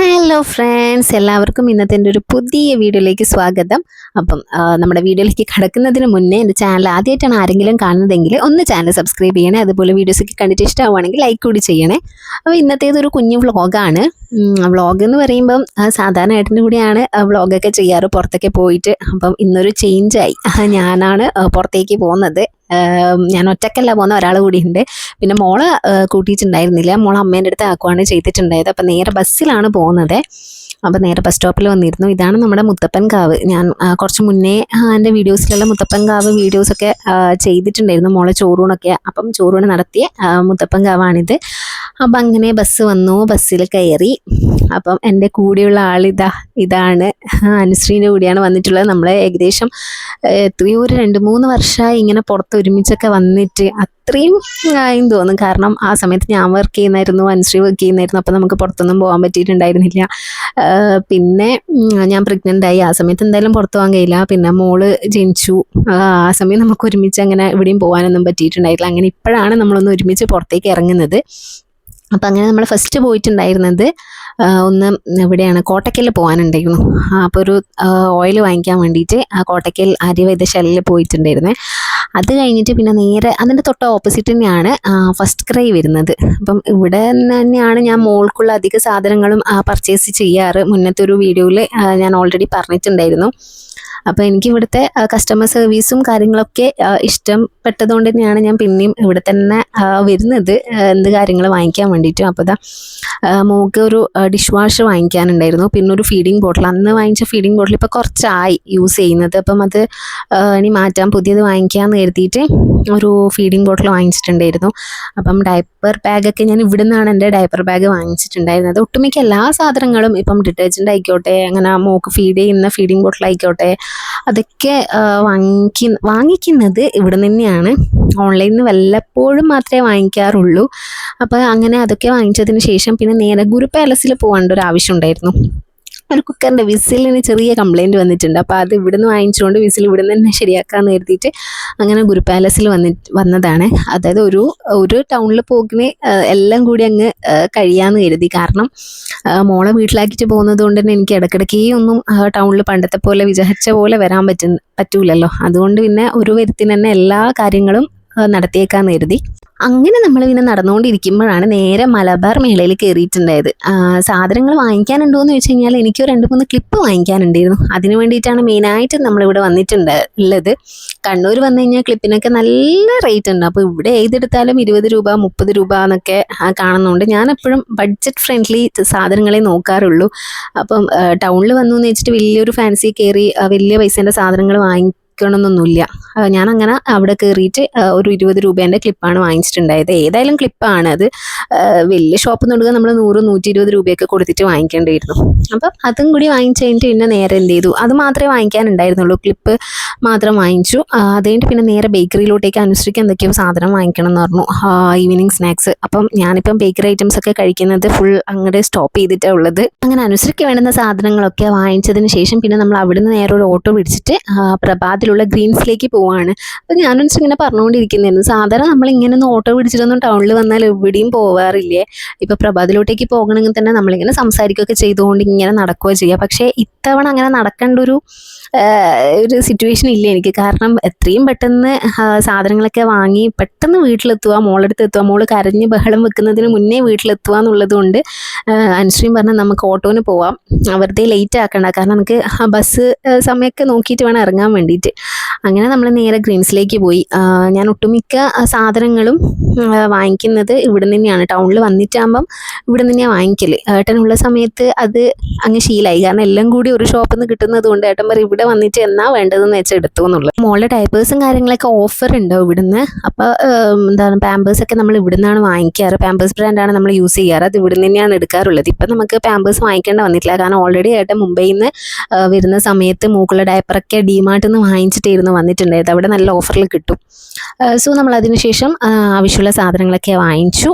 Hello friends എല്ലാവർക്കും ഇന്നത്തെ എന്റെ ഒരു പുതിയ വീഡിയോയിലേക്ക് സ്വാഗതം. അപ്പം നമ്മുടെ വീഡിയോയിലേക്ക് കടക്കുന്നതിന് മുന്നേ എന്റെ ചാനൽ ആദ്യമായിട്ടാണ് ആരെങ്കിലും കാണുന്നതെങ്കിൽ ഒന്ന് ചാനൽ സബ്സ്ക്രൈബ് ചെയ്യണേ. അതുപോലെ വീഡിയോസൊക്കെ കണ്ടിട്ട് ഇഷ്ടമാവുകയാണെങ്കിൽ ലൈക്ക് കൂടി ചെയ്യണേ. അപ്പോൾ ഇന്നത്തേത് ഒരു കുഞ്ഞു വ്ളോഗാണ് വ്ളോഗ് എന്ന് പറയുമ്പം സാധാരണ ഏട്ടന്റെ കൂടെയാണ് വ്ളോഗൊക്കെ ചെയ്യാറ് പുറത്തൊക്കെ പോയിട്ട്. അപ്പം ഇന്നൊരു ചേഞ്ചായി ഞാനാണ് പുറത്തേക്ക് പോകുന്നത്. ഞാൻ ഒറ്റക്കല്ല പോകുന്ന ഒരാൾ കൂടി ഉണ്ട് പിന്നെ മോൾ കൂട്ടിയിട്ടുണ്ടായിരുന്നില്ല. മോൾ അമ്മേന്റെ അടുത്ത് ആക്കുവാണ് ചെയ്തിട്ടുണ്ടായത്. അപ്പം നേരെ ബസ്സിലാണ് പോകുന്നത്. അപ്പം നേരെ ബസ് സ്റ്റോപ്പിൽ വന്നിരുന്നു. ഇതാണ് നമ്മുടെ മുത്തപ്പൻ കാവ്. ഞാൻ കുറച്ച് മുന്നേ എന്റെ വീഡിയോസിലുള്ള മുത്തപ്പൻ കാവ് വീഡിയോസൊക്കെ ചെയ്തിട്ടുണ്ടായിരുന്നു. മോളെ ചോറൂണൊക്കെ അപ്പം ചോറൂണ് നടത്തിയ മുത്തപ്പൻ കാവാണിത്. അപ്പം അങ്ങനെ ബസ് വന്നു. ബസ്സിൽ കയറി. അപ്പം എന്റെ കൂടെയുള്ള ആളിതാ ഇതാണ്. അനുശ്രീന്റെ കൂടെയാണ് വന്നിട്ടുള്ളത്. നമ്മൾ ഏകദേശം എത്രയോ ഒരു രണ്ട് മൂന്ന് വർഷമായി ഇങ്ങനെ പുറത്ത് ഒരുമിച്ചൊക്കെ വന്നിട്ട് അത്രയും ആയും തോന്നും. കാരണം ആ സമയത്ത് ഞാൻ വർക്ക് ചെയ്യുന്നായിരുന്നു അനുശ്രീ വർക്ക് ചെയ്യുന്നായിരുന്നു അപ്പം നമുക്ക് പുറത്തൊന്നും പോകാൻ പറ്റിയിട്ടുണ്ടായിരുന്നില്ല. പിന്നെ ഞാൻ പ്രഗ്നന്റ് ആയി. ആ സമയത്ത് എന്തായാലും പുറത്തു പോകാൻ കഴിയില്ല. പിന്നെ മോൾ ജനിച്ചു. ആ സമയം നമുക്ക് ഒരുമിച്ച് അങ്ങനെ എവിടെയും പോകാനൊന്നും പറ്റിയിട്ടുണ്ടായില്ല അങ്ങനെ ഇപ്പോഴാണ് നമ്മളൊന്ന് ഒരുമിച്ച് പുറത്തേക്ക് ഇറങ്ങുന്നത്. അപ്പം അങ്ങനെ നമ്മൾ ഫസ്റ്റ് പോയിട്ടുണ്ടായിരുന്നത് ഒന്ന് ഇവിടെയാണ്. കോട്ടക്കൽ പോകാനുണ്ടായിരുന്നു അപ്പോൾ ഒരു ഓയിൽ വാങ്ങിക്കാൻ വേണ്ടിയിട്ട് ആ കോട്ടക്കൽ ആര്യവൈദ്യശാലയിൽ പോയിട്ടുണ്ടായിരുന്നേ. അത് കഴിഞ്ഞിട്ട് പിന്നെ നേരെ അതിന്റെ തൊട്ട് ഓപ്പോസിറ്റ് തന്നെയാണ് ഫസ്റ്റ് ക്രൈ വരുന്നത്. അപ്പം ഇവിടെ തന്നെയാണ് ഞാൻ മോൾക്കുള്ള അധിക സാധനങ്ങളും പർച്ചേസ് ചെയ്യാറ്. മുന്നത്തെ ഒരു വീഡിയോയിൽ ഞാൻ ഓൾറെഡി പറഞ്ഞിട്ടുണ്ടായിരുന്നു. അപ്പോൾ എനിക്ക് ഇവിടുത്തെ കസ്റ്റമർ സർവീസും കാര്യങ്ങളൊക്കെ ഇഷ്ടപ്പെട്ടതുകൊണ്ട് തന്നെയാണ് ഞാൻ പിന്നെയും ഇവിടെ തന്നെ വരുന്നത്. എന്ത് കാര്യങ്ങൾ വാങ്ങിക്കാൻ വേണ്ടിയിട്ടും. അപ്പോൾ ഇതാ ആ, മോൾക്ക് ഒരു ഡിഷ് വാഷ് വാങ്ങിക്കാനുണ്ടായിരുന്നു. പിന്നെ ഒരു ഫീഡിങ് ബോട്ടിൽ അന്ന് വാങ്ങിച്ച ഫീഡിങ് ബോട്ടിൽ ഇപ്പോൾ കുറച്ചായി യൂസ് ചെയ്യുന്നത്. അപ്പം അത് ഇനി മാറ്റാൻ പുതിയത് വാങ്ങിക്കാമെന്ന് കരുതിയിട്ട് ഒരു ഫീഡിങ് ബോട്ടിൽ വാങ്ങിച്ചിട്ടുണ്ടായിരുന്നു. അപ്പം ഡയപ്പർ ബാഗൊക്കെ ഞാൻ ഇവിടെ നിന്നാണ് എന്റെ ഡയപ്പർ ബാഗ് വാങ്ങിച്ചിട്ടുണ്ടായിരുന്നത്. ഒട്ടുമിക്ക എല്ലാ സാധനങ്ങളും ഇപ്പം ഡിറ്റർജന്റ് ആയിക്കോട്ടെ അങ്ങനെ മോക്ക് ഫീഡ് ചെയ്യുന്ന ഫീഡിങ് ബോട്ടിൽ ആയിക്കോട്ടെ അതൊക്കെ വാങ്ങിക്ക വാങ്ങിക്കുന്നത് ഇവിടെ തന്നെയാണ് ഓൺലൈനിൽ നിന്ന് വല്ലപ്പോഴും മാത്രമേ വാങ്ങിക്കാറുള്ളൂ. അപ്പോൾ അങ്ങനെ അതൊക്കെ വാങ്ങിച്ചതിന് ശേഷം പിന്നെ നേരെ ഗുരു പാലസിൽ പോകേണ്ട ഒരു ആവശ്യം ഉണ്ടായിരുന്നു. ഒരു കുക്കറിന്റെ വിസിലിന് ചെറിയ കംപ്ലയിന്റ് വന്നിട്ടുണ്ട്. അപ്പോൾ അത് ഇവിടുന്ന് വാങ്ങിച്ചുകൊണ്ട് വിസിൽ ഇവിടുന്ന് തന്നെ ശരിയാക്കാമെന്ന് കരുതിയിട്ട് അങ്ങനെ ഗുരു പാലസിൽ വന്നിട്ട് വന്നതാണ്. അതായത് ഒരു ഒരു ടൗണിൽ പോക്കിന് എല്ലാം കൂടി അങ്ങ് കഴിയാമെന്ന് കരുതി. കാരണം മോളെ വീട്ടിലാക്കിയിട്ട് പോകുന്നത് കൊണ്ട് തന്നെ എനിക്ക് ഇടയ്ക്കിടയ്ക്ക് ഒന്നും ടൗണിൽ പണ്ടത്തെ പോലെ വിചാരിച്ച പോലെ വരാൻ പറ്റുന്ന പറ്റൂലല്ലോ. അതുകൊണ്ട് പിന്നെ ഒരു വരുത്തിന് തന്നെ എല്ലാ കാര്യങ്ങളും നടത്തിയേക്കാന്ന് കരുതി. അങ്ങനെ നമ്മൾ പിന്നെ നടന്നുകൊണ്ടിരിക്കുമ്പോഴാണ് നേരെ മലബാർ മേളയിൽ കയറിയിട്ടുണ്ടായത്. സാധനങ്ങൾ വാങ്ങിക്കാനുണ്ടോ എന്ന് ചോദിച്ചു കഴിഞ്ഞാൽ എനിക്ക് രണ്ട് മൂന്ന് ക്ലിപ്പ് വാങ്ങിക്കാനുണ്ടായിരുന്നു. അതിന് വേണ്ടിയിട്ടാണ് മെയിനായിട്ട് നമ്മളിവിടെ വന്നിട്ടുണ്ട് ഉള്ളത്. കണ്ണൂർ വന്നു കഴിഞ്ഞാൽ ക്ലിപ്പിനൊക്കെ നല്ല റേറ്റ് ഉണ്ട്. അപ്പോൾ ഇവിടെ ഏതെടുത്താലും ഇരുപത് രൂപ മുപ്പത് രൂപ എന്നൊക്കെ കാണുന്നുണ്ട്. ഞാൻ എപ്പോഴും ബഡ്ജറ്റ് ഫ്രണ്ട്ലി സാധനങ്ങളെ നോക്കാറുള്ളൂ. അപ്പം ടൗണിൽ വന്നു എന്ന് വെച്ചിട്ട് വലിയൊരു ഫാൻസി കയറി വലിയ പൈസേന്റെ സാധനങ്ങൾ വാങ്ങിക്കണമെന്നൊന്നുമില്ല ആ, ഞാൻ അങ്ങനെ അവിടെ കയറിയിട്ട് ഒരു ഇരുപത് രൂപേന്റെ ക്ലിപ്പാണ് വാങ്ങിച്ചിട്ടുണ്ടായത്. ഏതായാലും ക്ലിപ്പാണ് അത്. വലിയ ഷോപ്പ് നിന്നുണ്ടെങ്കിൽ നമ്മൾ നൂറ് നൂറ്റി ഇരുപത് രൂപയൊക്കെ കൊടുത്തിട്ട് വാങ്ങിക്കേണ്ടിയിരുന്നു. അപ്പം അതും കൂടി വാങ്ങിച്ച് കഴിഞ്ഞിട്ട് പിന്നെ നേരെ എന്ത് ചെയ്തു? അത് മാത്രമേ വാങ്ങിക്കാനുണ്ടായിരുന്നുള്ളൂ. ക്ലിപ്പ് മാത്രം വാങ്ങിച്ചു. അത് പിന്നെ നേരെ ബേക്കറിയിലോട്ടേക്ക് അനുസരിച്ച് എന്തൊക്കെയോ സാധനം വാങ്ങിക്കണം എന്ന് പറഞ്ഞു ഈവനിങ് സ്നാക്സ് അപ്പം ഞാനിപ്പം ബേക്കറി ഐറ്റംസ് ഒക്കെ കഴിക്കുന്നത് ഫുൾ അങ്ങോട്ട് സ്റ്റോപ്പ് ചെയ്തിട്ടാണ് ഉള്ളത്. അങ്ങനെ അനുസരിക്ക് വേണ്ടുന്ന സാധനങ്ങളൊക്കെ വാങ്ങിച്ചതിന് ശേഷം പിന്നെ നമ്മൾ അവിടുന്ന് നേരെ ഒരു ഓട്ടോ പിടിച്ചിട്ട് ആ, പ്രഭാതിലുള്ള ഗ്രീൻസിലേക്ക് പോവാണ്. അപ്പോൾ ഞാനും ഇങ്ങനെ പറഞ്ഞുകൊണ്ടിരിക്കുന്നതായിരുന്നു സാധാരണ നമ്മൾ ഇങ്ങനെ ഒന്ന് ഓട്ടോ പിടിച്ചിട്ടൊന്നും ടൗണിൽ വന്നാൽ എവിടെയും പോവാറില്ലേ? ഇപ്പൊ പ്രഭാതിലോട്ടേക്ക് പോകണമെങ്കിൽ തന്നെ നമ്മളിങ്ങനെ സംസാരിക്കുകയൊക്കെ ചെയ്തുകൊണ്ട് ഇങ്ങനെ നടക്കുകയോ ചെയ്യുക പക്ഷേ ഇത്തവണ അങ്ങനെ നടക്കേണ്ട ഒരു ഒരു സിറ്റുവേഷൻ ഇല്ല എനിക്ക്. കാരണം എത്രയും പെട്ടെന്ന് സാധനങ്ങളൊക്കെ വാങ്ങി പെട്ടെന്ന് വീട്ടിലെത്തുക മോളെടുത്ത് എത്തുക മോൾ കരഞ്ഞ് ബഹളം വെക്കുന്നതിന് മുന്നേ വീട്ടിലെത്തുക എന്നുള്ളത് കൊണ്ട് അനുശ്രീം പറഞ്ഞാൽ നമുക്ക് ഓട്ടോന് പോവാം. വെറുതെ ലേറ്റ് ആക്കണ്ട. കാരണം നമുക്ക് ബസ് സമയമൊക്കെ നോക്കിയിട്ട് വേണം ഇറങ്ങാൻ വേണ്ടിയിട്ട്. അങ്ങനെ നമ്മൾ നേരെ ഗ്രീൻസിലേക്ക് പോയി. ഞാൻ ഒട്ടുമിക്ക സാധനങ്ങളും വാങ്ങിക്കുന്നത് ഇവിടെ തന്നെയാണ് ടൗണിൽ വന്നിട്ടാകുമ്പം ഇവിടെ തന്നെയാണ് വാങ്ങിക്കൽ ഏട്ടനുള്ള സമയത്ത് അത് അങ്ങ് ശീലമായി കാരണം എല്ലാം കൂടി ഒരു ഷോപ്പിൽ നിന്ന് കിട്ടുന്നത് കൊണ്ട് ഏട്ടൻ പറയും ഇവിടെ വന്നിട്ട് എന്നാ വേണ്ടതെന്ന് വെച്ചാൽ എടുത്തു എന്നുള്ളത്. മോളുടെ ടൈപ്പേഴ്സും കാര്യങ്ങളൊക്കെ ഓഫർ ഉണ്ടാവും ഇവിടുന്ന്? അപ്പോൾ എന്താണ് പാമ്പേഴ്സ് ഒക്കെ നമ്മൾ ഇവിടുന്നാണ് വാങ്ങിക്കാറ്. പാമ്പേഴ്സ് ബ്രാൻഡാണ് നമ്മൾ യൂസ് ചെയ്യാറ്. അത് ഇവിടുന്ന് തന്നെയാണ് എടുക്കാറുള്ളത്. ഇപ്പം നമുക്ക് പാമ്പേഴ്സ് വാങ്ങിക്കേണ്ട വന്നിട്ടില്ല. കാരണം ഓൾറെഡി ഏട്ടൻ മുംബൈയിൽ നിന്ന് വരുന്ന സമയത്ത് മൂക്കുള്ള ഡയപ്പറൊക്കെ ഡിമാർട്ടിൽ നിന്ന് വാങ്ങിച്ചിട്ടായിരുന്നു ആയിരുന്നു വന്നിട്ടുണ്ടായത് അവിടെ നല്ല ഓഫറിൽ കിട്ടും. സോ നമ്മൾ അതിനുശേഷം ശേഷം ആവശ്യമുള്ള സാധനങ്ങളൊക്കെ വാങ്ങിച്ചു.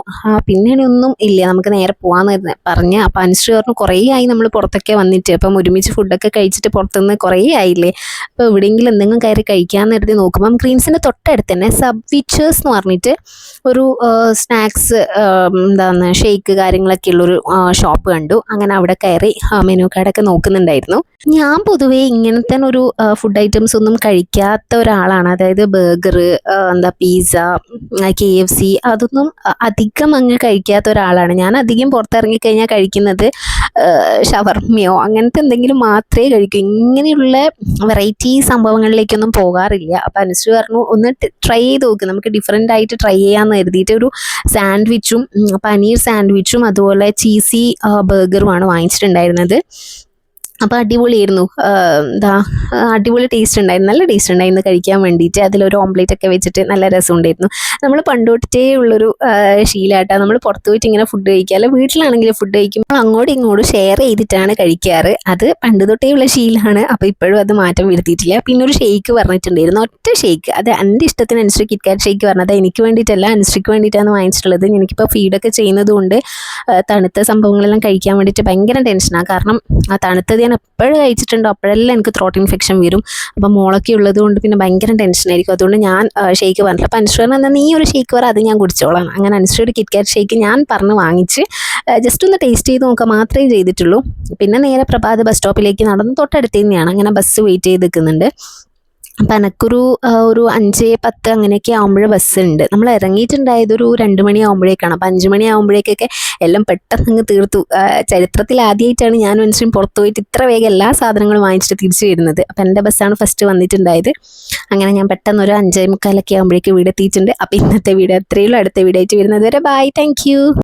പിന്നീട് പിന്നെ ഒന്നും ഇല്ല. നമുക്ക് നേരെ പോകാമെന്ന് ഇരുന്ന് പറഞ്ഞ്. അപ്പം അനുശ്രീ പറഞ്ഞു കുറേ ആയി നമ്മൾ പുറത്തൊക്കെ വന്നിട്ട്. അപ്പം ഒരുമിച്ച് ഫുഡൊക്കെ കഴിച്ചിട്ട് പുറത്തുനിന്ന് കുറേ ആയില്ലേ? അപ്പോൾ എവിടെയെങ്കിലും എന്തെങ്കിലും കയറി കഴിക്കാമെന്ന് കരുതി നോക്കുമ്പം ഗ്രീൻസിന്റെ തൊട്ടടുത്ത് തന്നെ സബ് വിച്ചേഴ്സ് എന്ന് പറഞ്ഞിട്ട് ഒരു സ്നാക്സ് എന്താണ് ഷേക്ക് കാര്യങ്ങളൊക്കെ ഉള്ളൊരു ഷോപ്പ് കണ്ടു. അങ്ങനെ അവിടെ കയറി മെനു കാർഡൊക്കെ നോക്കുന്നുണ്ടായിരുന്നു. ഞാൻ പൊതുവേ ഇങ്ങനത്തെ ഒരു ഫുഡ് ഐറ്റംസ് ഒന്നും കഴിക്കാത്ത ഒരാളാണ്. അതായത് ബർഗർ എന്താ പിസ്സ കെ എഫ് സി അതൊന്നും അധികം അങ്ങ് കഴിക്കാത്ത ഒരാളാണ്. ഞാൻ അധികം പുറത്തിറങ്ങി കഴിഞ്ഞാൽ കഴിക്കുന്നത് ഷവർമ്മയോ അങ്ങനത്തെ എന്തെങ്കിലും മാത്രമേ കഴിക്കൂ. ഇങ്ങനെയുള്ള വെറൈറ്റി സംഭവങ്ങളിലേക്കൊന്നും പോകാറില്ല. അപ്പം അനുസരിച്ച് പറഞ്ഞു ഒന്ന് ട്രൈ ചെയ്ത് നോക്ക്. നമുക്ക് ഡിഫറെന്റ് ആയിട്ട് ട്രൈ ചെയ്യാമെന്ന് കരുതിയിട്ട് ഒരു സാൻഡ്വിച്ചും പനീർ സാൻഡ്വിച്ചും അതുപോലെ ചീസി ബർഗറുമാണ് വാങ്ങിച്ചിട്ടുണ്ടായിരുന്നത്. അപ്പോൾ അടിപൊളിയായിരുന്നു. എന്താ അടിപൊളി ടേസ്റ്റ് ഉണ്ടായിരുന്നു. നല്ല ടേസ്റ്റ് ഉണ്ടായിരുന്നു കഴിക്കാൻ വേണ്ടിയിട്ട് അതിലൊരു ഓംലേറ്റ് ഒക്കെ വെച്ചിട്ട് നല്ല രസം ഉണ്ടായിരുന്നു നമ്മൾ പണ്ട് തൊട്ടേ ഉള്ളൊരു ശീലമായിട്ടാണ് നമ്മൾ പുറത്ത് പോയിട്ട് ഇങ്ങനെ ഫുഡ് കഴിക്കുക അല്ല വീട്ടിലാണെങ്കിൽ ഫുഡ് കഴിക്കുമ്പോൾ അങ്ങോട്ടും ഇങ്ങോട്ടും ഷെയർ ചെയ്തിട്ടാണ് കഴിക്കാറ്. അത് പണ്ട് തൊട്ടേ ഉള്ള ശീലമാണ് അപ്പോൾ ഇപ്പോഴും അത് മാറ്റം വരുത്തിയിട്ടില്ല. പിന്നെ ഒരു ഷെയ്ക്ക് പറഞ്ഞിട്ടുണ്ടായിരുന്നു. ഒറ്റ ഷെയ്ക്ക് അത് എന്റെ ഇഷ്ടത്തിനനുസരിച്ച് കിറ്റ്കാറ്റ് ഷെയ്ക്ക് പറഞ്ഞത് എനിക്ക് വേണ്ടിയിട്ടല്ല അനുസരിക്ക് വേണ്ടിയിട്ടാണ് വാങ്ങിച്ചിട്ടുള്ളത്. എനിക്കിപ്പോൾ ഫീഡൊക്കെ ചെയ്യുന്നത് കൊണ്ട് ആ, തണുത്ത സംഭവങ്ങളെല്ലാം കഴിക്കാൻ വേണ്ടിയിട്ട് ഭയങ്കര ടെൻഷനാണ് കാരണം ആ തണുത്തത് ഞാൻ എപ്പോഴും കഴിച്ചിട്ടുണ്ടോ. അപ്പോഴെല്ലാം എനിക്ക് ത്രോട്ട് ഇൻഫെക്ഷൻ വരും. അപ്പം മോളൊക്കെ ഉള്ളത് കൊണ്ട് പിന്നെ ഭയങ്കര ടെൻഷനായിരിക്കും അതുകൊണ്ട് ഞാൻ ഷേക്ക് പറഞ്ഞില്ല അപ്പം അനുശ്വരൻ എന്നാൽ നീ ഒരു ഷേക്ക് പറ അത് ഞാൻ കുടിച്ചോളാം. അങ്ങനെ അനുശ്വര ഒരു കിറ്റ്കാറ്റ് ഷേക്ക് ഞാൻ പറഞ്ഞ് വാങ്ങിച്ച് ജസ്റ്റ് ഒന്ന് ടേസ്റ്റ് ചെയ്ത് നോക്കുക മാത്രമേ ചെയ്തിട്ടുള്ളൂ. പിന്നെ നേരെ പ്രഭാത ബസ് സ്റ്റോപ്പിലേക്ക് നടന്ന് തൊട്ടടുത്ത് തന്നെയാണ്. അങ്ങനെ ബസ് വെയിറ്റ് ചെയ്ത് നിൽക്കുന്നുണ്ട്. അപ്പം എനക്കൊരു ഒരു അഞ്ച് പത്ത് അങ്ങനെയൊക്കെ ബസ് ഉണ്ട് നമ്മൾ ഇറങ്ങിയിട്ടുണ്ടായത് ഒരു രണ്ട് മണി ആകുമ്പോഴേക്കാണ് അപ്പം അഞ്ച് മണി ആകുമ്പോഴേക്കൊക്കെ എല്ലാം പെട്ടെന്ന് അങ്ങ് തീർത്തു. ചരിത്രത്തിൽ ആദ്യമായിട്ടാണ് ഞാൻ മനുഷ്യൻ പുറത്തു പോയിട്ട് ഇത്ര വേഗം എല്ലാ സാധനങ്ങളും വാങ്ങിച്ചിട്ട് തിരിച്ചു വരുന്നത്. അപ്പം എന്റെ ബസ്സാണ് ഫസ്റ്റ് വന്നിട്ടുണ്ടായത്. അങ്ങനെ ഞാൻ പെട്ടെന്ന് ഒരു അഞ്ചേ മുക്കാലൊക്കെ ആകുമ്പോഴേക്ക് വീട് എത്തിയിട്ടുണ്ട് അപ്പം ഇന്നത്തെ വീഡിയോ അത്രയുള്ളൂ അടുത്ത വീഡിയോ ആയിട്ട് വരുന്നത് വരെ ബൈ താങ്ക്